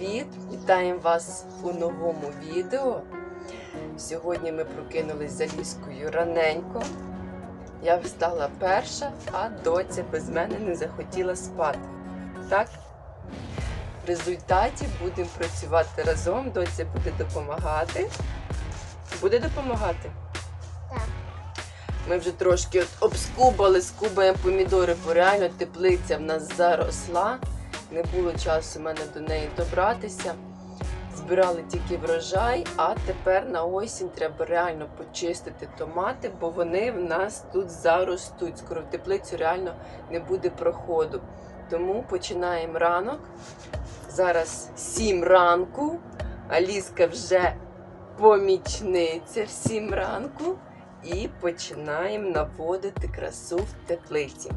привіт! Вітаємо вас у новому відео. Сьогодні ми прокинулись за ліскою раненько. Я встала перша, а доця без мене не захотіла спати. Так? В результаті будемо працювати разом, доця буде допомагати. Буде допомагати? Так. Ми вже трошки от обскубали, скубаємо помідори, бо реально теплиця в нас заросла. Не було часу в мене до неї добратися. Збирали тільки врожай, а тепер на осінь треба реально почистити томати, бо вони в нас тут заростуть. Скоро в теплицю реально не буде проходу. Тому починаємо ранок. Зараз 7 ранку. Аліска вже помічниця в 7 ранку. І починаємо наводити красу в теплиці.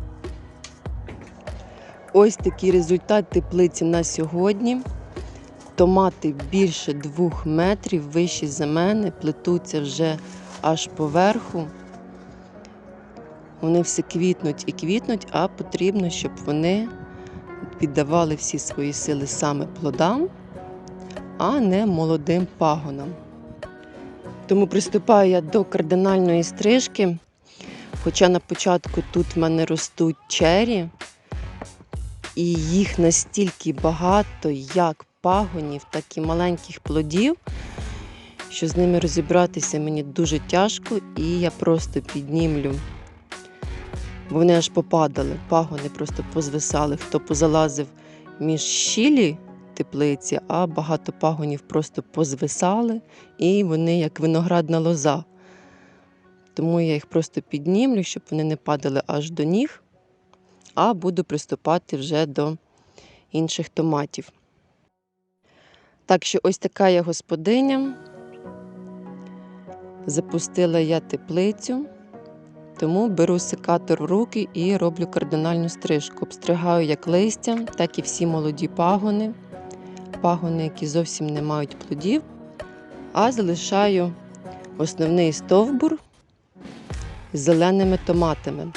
Ось такий результат теплиці на сьогодні. Томати більше двох метрів вищі за мене, плетуться вже аж поверху. Вони все квітнуть і квітнуть, а потрібно, щоб вони віддавали всі свої сили саме плодам, а не молодим пагонам. Тому приступаю я до кардинальної стрижки. Хоча на початку тут в мене ростуть чері, і їх настільки багато, як пагонів, так і маленьких плодів, що з ними розібратися мені дуже тяжко, і я просто піднімлю. Вони аж попадали, пагони просто позвисали. Хто позалазив між щілі теплиці, а багато пагонів просто позвисали, і вони як виноградна лоза. Тому я їх просто піднімлю, щоб вони не падали аж до ніг, а буду приступати вже до інших томатів. Так що ось така я господиня. Запустила я теплицю, тому беру секатор в руки і роблю кардинальну стрижку. Обстригаю як листя, так і всі молоді пагони, пагони, які зовсім не мають плодів, а залишаю основний стовбур з зеленими томатами.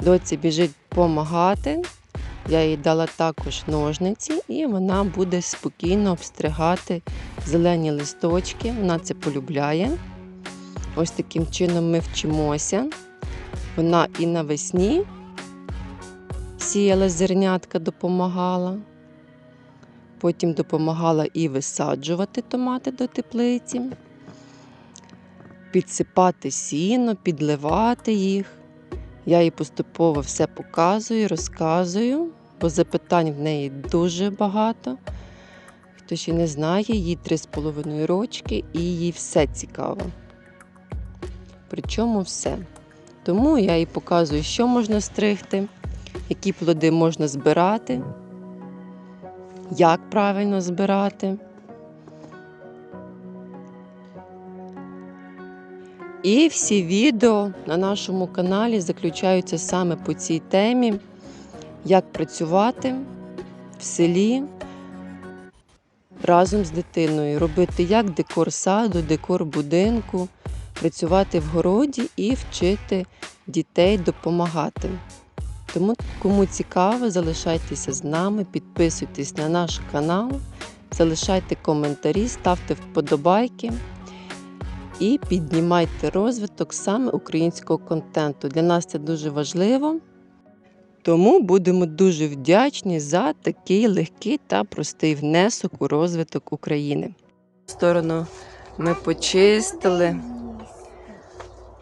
Доці біжить допомагати. Я їй дала також ножниці, і вона буде спокійно обстригати зелені листочки. Вона це полюбляє. Ось таким чином ми вчимося. Вона і навесні сіяла зернятка, допомагала. Потім допомагала і висаджувати томати до теплиці, підсипати сіно, підливати їх. Я їй поступово все показую, розказую, бо запитань в неї дуже багато. Хто ще не знає, їй 3,5 рочки і їй все цікаво. Причому все. Тому я їй показую, що можна стригти, які плоди можна збирати, як правильно збирати. І всі відео на нашому каналі заключаються саме по цій темі, як працювати в селі разом з дитиною, робити як декор саду, декор будинку, працювати в городі і вчити дітей допомагати. Тому, кому цікаво, залишайтеся з нами, підписуйтесь на наш канал, залишайте коментарі, ставте вподобайки і піднімайте розвиток саме українського контенту. Для нас це дуже важливо. Тому будемо дуже вдячні за такий легкий та простий внесок у розвиток України. Сторону ми почистили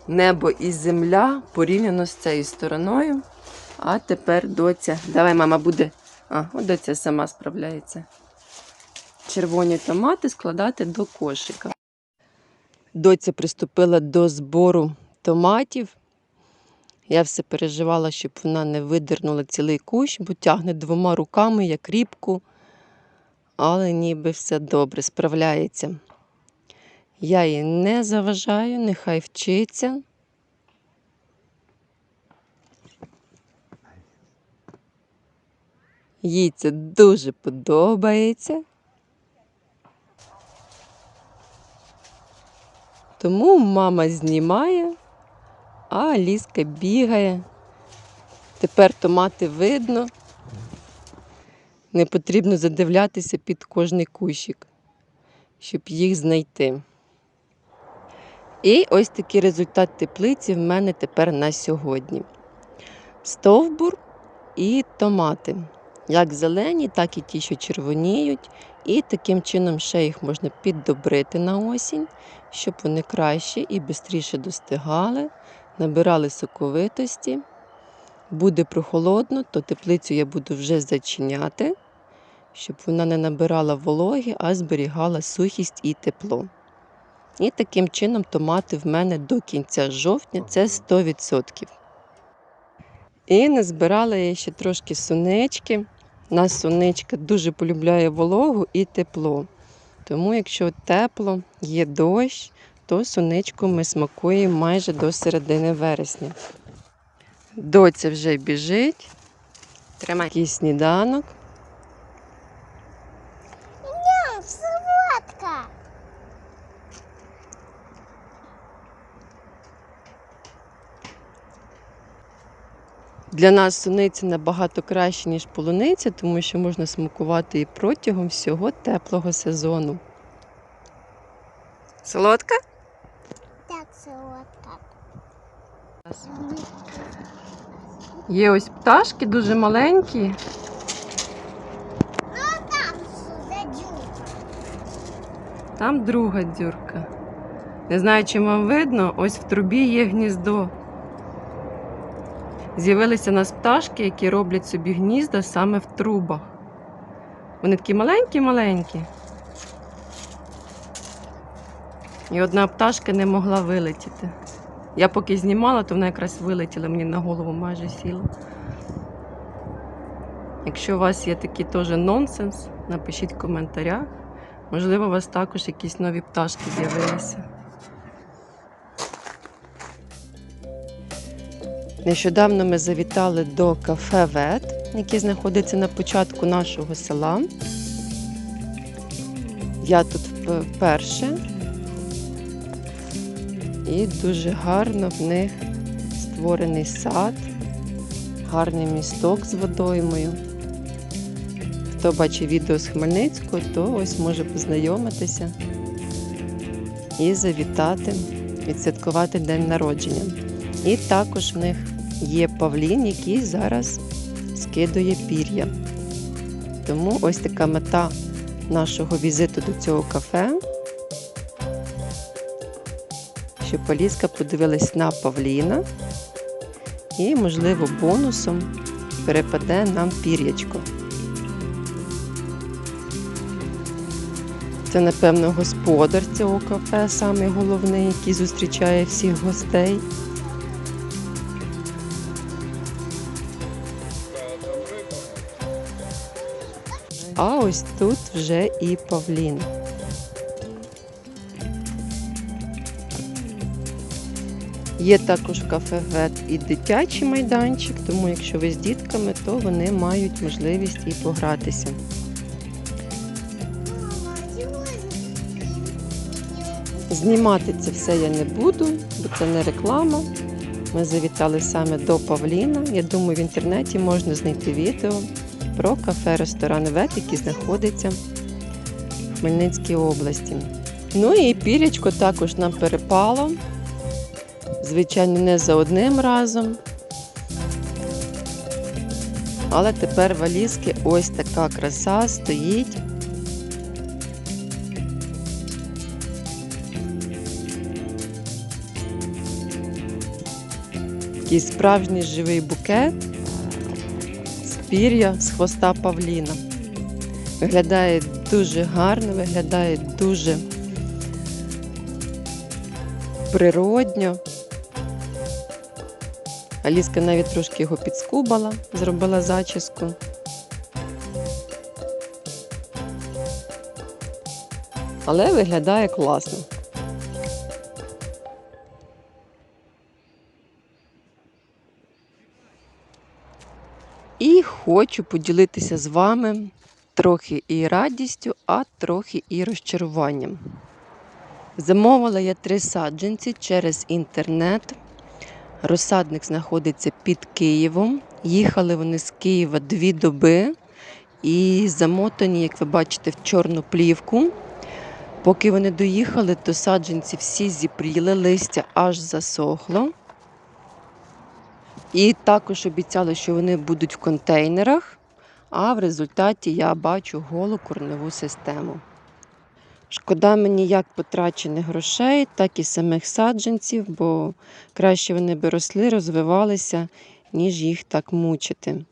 небо і земля порівняно з цією стороною. А тепер доця. Давай, мама буде. А, доця сама справляється. Червоні томати складати до кошика. Доця приступила до збору томатів. Я все переживала, щоб вона не видернула цілий кущ, бо тягне двома руками, як рібку. Але ніби все добре справляється. Я їй не заважаю, нехай вчиться. Їй це дуже подобається. Тому мама знімає, а Аліска бігає. Тепер томати видно. Не потрібно задивлятися під кожний кущик, щоб їх знайти. І ось такий результат теплиці в мене тепер на сьогодні. Стовбур і томати. Як зелені, так і ті, що червоніють. І таким чином ще їх можна піддобрити на осінь, щоб вони краще і швидше достигали, набирали соковитості. Буде прохолодно, то теплицю я буду вже зачиняти, щоб вона не набирала вологи, а зберігала сухість і тепло. І таким чином томати в мене до кінця жовтня це 100%. І назбирала я ще трошки сунечки. У нас сонечка дуже полюбляє вологу і тепло. Тому, якщо тепло, є дощ, то сонечку ми смакуємо майже до середини вересня. Доця вже біжить. Тримай якийсь сніданок. Ням, солодка. Для нас суниця набагато краще, ніж полуниця, тому що можна смакувати і протягом всього теплого сезону. Солодка? Так, солодка. Є ось пташки дуже маленькі. Там сюди дюк. Там друга дзюрка. Не знаю, чи вам видно, ось в трубі є гніздо. З'явилися у нас пташки, які роблять собі гнізда саме в трубах. Вони такі маленькі-маленькі. І одна пташка не могла вилетіти. Я поки знімала, то вона якраз вилетіла мені на голову майже сіла. Якщо у вас є такий теж нонсенс, напишіть в коментарях. Можливо, у вас також якісь нові пташки з'явилися. Нещодавно ми завітали до кафе Вет, яке знаходиться на початку нашого села. Я тут вперше. І дуже гарно в них створений сад, гарний місток з водоймою. Хто бачив відео з Хмельницького, то ось може познайомитися і завітати, відсвяткувати день народження. І також в них є павлін, який зараз скидує пір'я. Тому ось така мета нашого візиту до цього кафе. Щоб Поліска подивилась на павліна і, можливо, бонусом перепаде нам пір'ячко. Це, напевно, господар цього кафе, самий який зустрічає всіх гостей. А ось тут вже і павлін. Є також кафе Вет і дитячий майданчик, тому якщо ви з дітками, то вони мають можливість і погратися. Знімати це все я не буду, бо це не реклама. Ми завітали саме до Павліна. Я думаю, в інтернеті можна знайти відео про кафе-ресторан Вет, який знаходиться в Хмельницькій області. Ну і пірячко також нам перепало. Звичайно, не за одним разом. Але тепер валізки ось така краса стоїть. Такий справжній живий букет пір'я з хвоста павліна. Виглядає дуже гарно, виглядає дуже природньо. Аліска навіть трошки його підскубала, зробила зачіску. Але виглядає класно. Хочу поділитися з вами трохи і радістю, а трохи і розчаруванням. Замовила я три саджанці через інтернет. Розсадник знаходиться під Києвом. Їхали вони з Києва дві доби і замотані, як ви бачите, в чорну плівку. Поки вони доїхали, то саджанці всі зіпріли, листя аж засохло. І також обіцяли, що вони будуть в контейнерах, а в результаті я бачу голу корневу систему. Шкода мені як потрачених грошей, так і самих саджанців, бо краще вони би росли, розвивалися, ніж їх так мучити.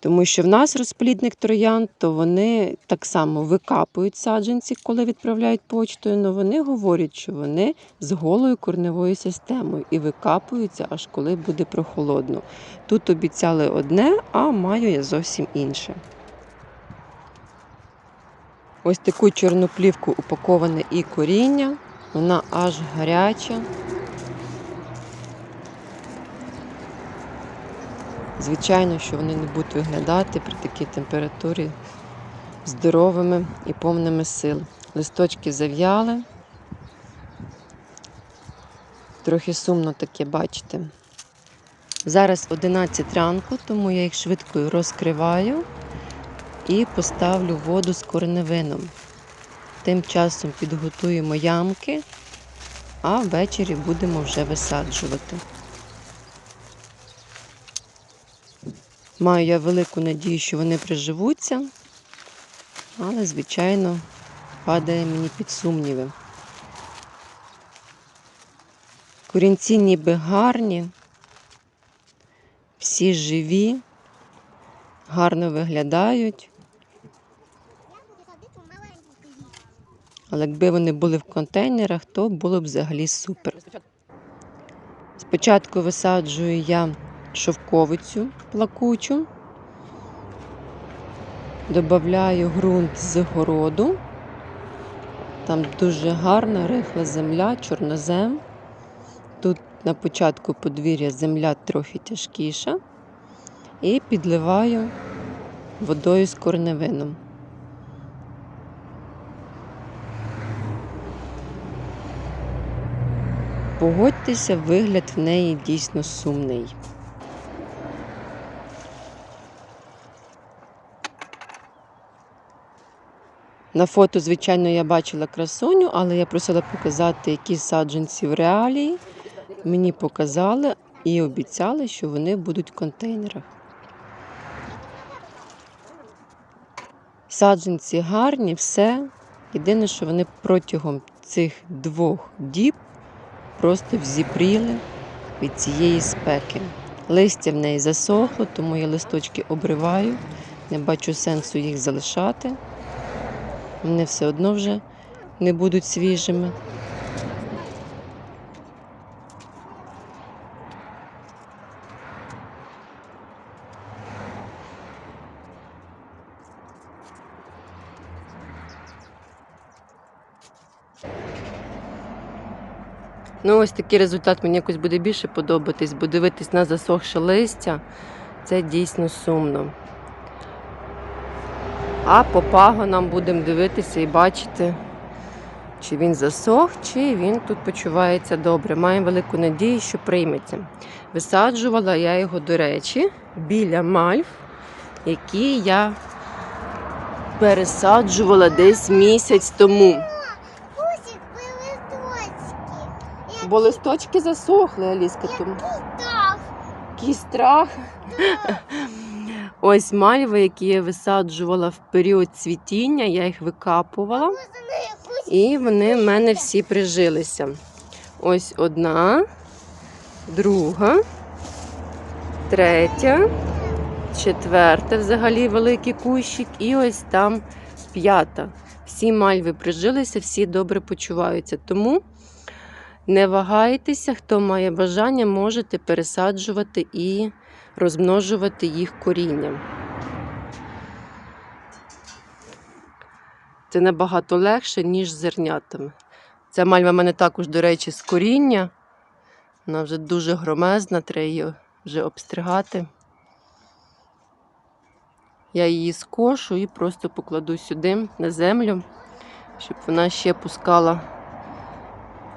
Тому що в нас розплідник троян, то вони так само викапують саджанці, коли відправляють почтою, але вони говорять, що вони з голою корневою системою і викапуються, аж коли буде прохолодно. Тут обіцяли одне, а маю я зовсім інше. Ось таку чорну плівку упаковане і коріння. Вона аж гаряча. Звичайно, що вони не будуть виглядати при такій температурі здоровими і повними сил. Листочки зав'яли. Трохи сумно таке бачите. Зараз 11 ранку, тому я їх швидко розкриваю і поставлю воду з корневином. Тим часом підготуємо ямки, а ввечері будемо вже висаджувати. Маю я велику надію, що вони приживуться, але, звичайно, падає мені під сумніви. Корінці ніби гарні, всі живі, гарно виглядають. Але якби вони були в контейнерах, то було б взагалі супер. Спочатку висаджую я шовковицю плакучу, додаю ґрунт з городу. Там дуже гарна рихла земля, чорнозем. Тут на початку подвір'я земля трохи тяжкіша. І підливаю водою з корневином. Погодьтеся, вигляд в неї дійсно сумний. На фото, звичайно, я бачила красуню, але я просила показати, які саджанці в реалії. Мені показали і обіцяли, що вони будуть в контейнерах. Саджанці гарні, все. Єдине, що вони протягом цих двох діб просто взіпріли від цієї спеки. Листя в неї засохло, тому я листочки обриваю. Не бачу сенсу їх залишати. Вони все одно вже не будуть свіжими. Ну, ось такий результат мені якось буде більше подобатись, бо дивитись на засохше листя це дійсно сумно. А по пагонам будемо дивитися і бачити, чи він засох, чи він тут почувається добре. Маємо велику надію, що прийметься. Висаджувала я його, до речі, біля мальв, які я пересаджувала десь місяць тому. Бо листочки засохли, Аліска, тому. Так. Який страх. Ось мальви, які я висаджувала в період цвітіння, я їх викапувала. І вони в мене всі прижилися. Ось одна, друга, третя, четверта, взагалі великий кущик, і ось там п'ята. Всі мальви прижилися, всі добре почуваються. Тому не вагайтеся, хто має бажання, можете пересаджувати і розмножувати їх корінням. Це набагато легше, ніж з зернятами. Ця мальва в мене також, до речі, з коріння. Вона вже дуже громезна, треба її вже обстригати. Я її скошу і просто покладу сюди на землю, щоб вона ще пускала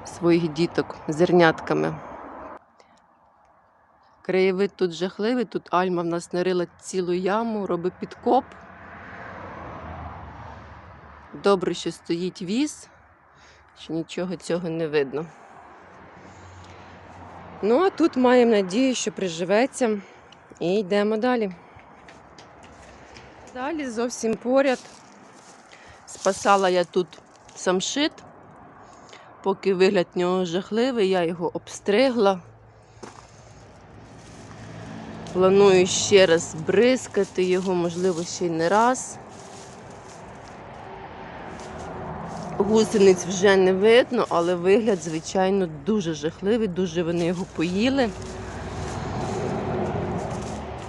своїх діток зернятками. Краєвид тут жахливий, тут Альма в нас нарила цілу яму, робить підкоп. Добре, що стоїть віз, що нічого цього не видно. Ну, а тут маємо надію, що приживеться. І йдемо далі. Далі зовсім поряд. Спасала я тут самшит. Поки вигляд нього жахливий, я його обстригла. Планую ще раз бризкати його, можливо, ще й не раз. Гусениць вже не видно, але вигляд, звичайно, дуже жахливий, дуже вони його поїли.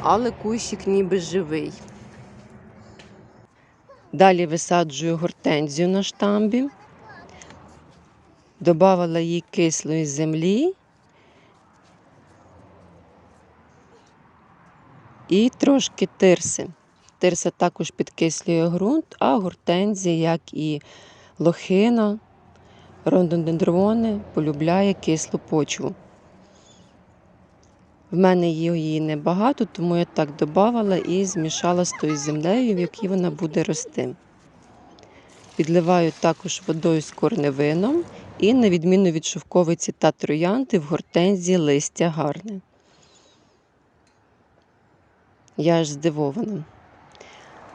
Але кущик ніби живий. Далі висаджую гортензію на штамбі. Добавила їй кислої землі і трошки тирси. Тирса також підкислює ґрунт, а гортензія, як і лохина, рондодендрони, полюбляє кислу почву. В мене її небагато, тому я так додавала і змішала з тою землею, в якій вона буде рости. Підливаю також водою з корневином і, на відміну від шовковиці та троянди, в гортензії листя гарне. Я аж здивована.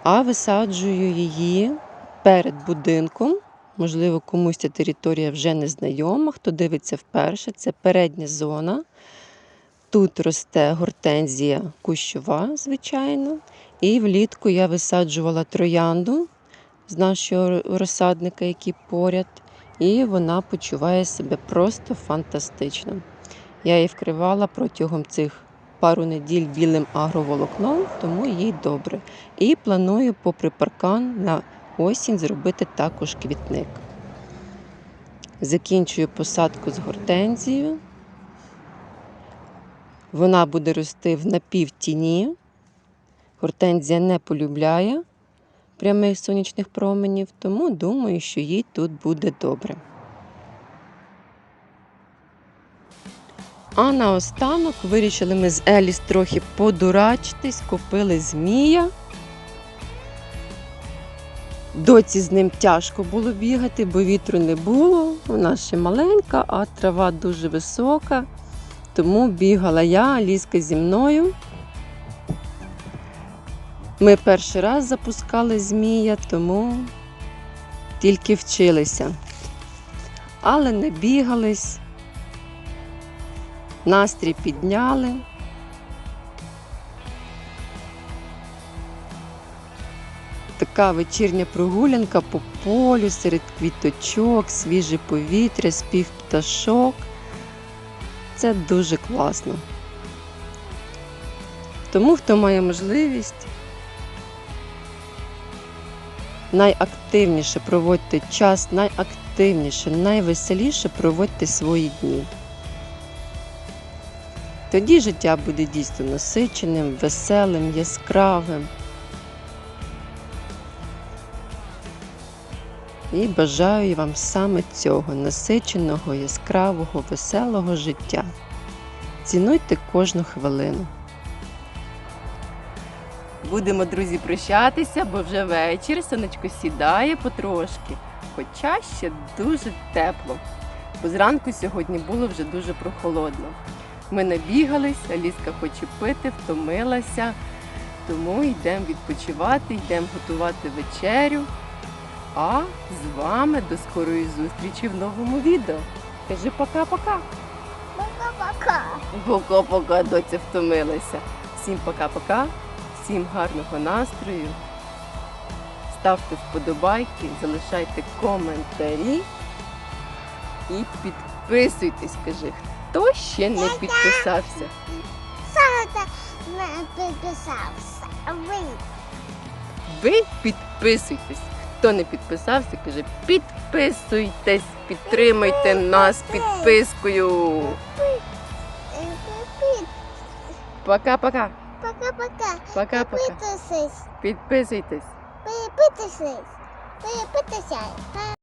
А висаджую її перед будинком. Можливо, комусь ця територія вже не знайома. Хто дивиться вперше, це передня зона. Тут росте гортензія кущова, звичайно. І влітку я висаджувала троянду з нашого розсадника, який поряд, і вона почуває себе просто фантастично. Я її вкривала протягом цих пару неділь білим агроволокном, тому їй добре. І планую, попри паркан, на осінь зробити також квітник. Закінчую посадку з гортензією. Вона буде рости в напівтіні. Гортензія не полюбляє прямих сонячних променів, тому думаю, що їй тут буде добре. А наостанок вирішили ми з Еліс трохи подурачитись, купили змія. Доці з ним тяжко було бігати, бо вітру не було. Вона ще маленька, а трава дуже висока. Тому бігала я, ліска зі мною. Ми перший раз запускали змія, тому тільки вчилися. Але не бігались, настрій підняли. Така вечірня прогулянка по полю серед квіточок, свіже повітря, спів пташок. Це дуже класно. Тому, хто має можливість, найактивніше проводьте час, найактивніше, найвеселіше проводьте свої дні. Тоді життя буде дійсно насиченим, веселим, яскравим. І бажаю вам саме цього насиченого, яскравого, веселого життя. Цінуйте кожну хвилину. Будемо, друзі, прощатися, бо вже вечір, сонечко сідає потрошки, хоча ще дуже тепло. Бо зранку сьогодні було вже дуже прохолодно. Ми набігались, Аліска хоче пити, втомилася, тому йдемо відпочивати, йдемо готувати вечерю. А з вами до скорої зустрічі в новому відео. Кажи пока-пока. Пока-пока. Пока-пока, доця втомилася. Всім пока-пока, всім гарного настрою. Ставте вподобайки, залишайте коментарі і підписуйтесь, кажи, хто ще не підписався. Сата не підписався. Ви? Ви підписуйтесь. Хто не підписався, каже, підписуйтесь, підтримайте нас підпискою. Пока-пока. Пока-пока. Пока-пока. Підписуйся. Підписуйтесь. Підписуйся. Підписуйся.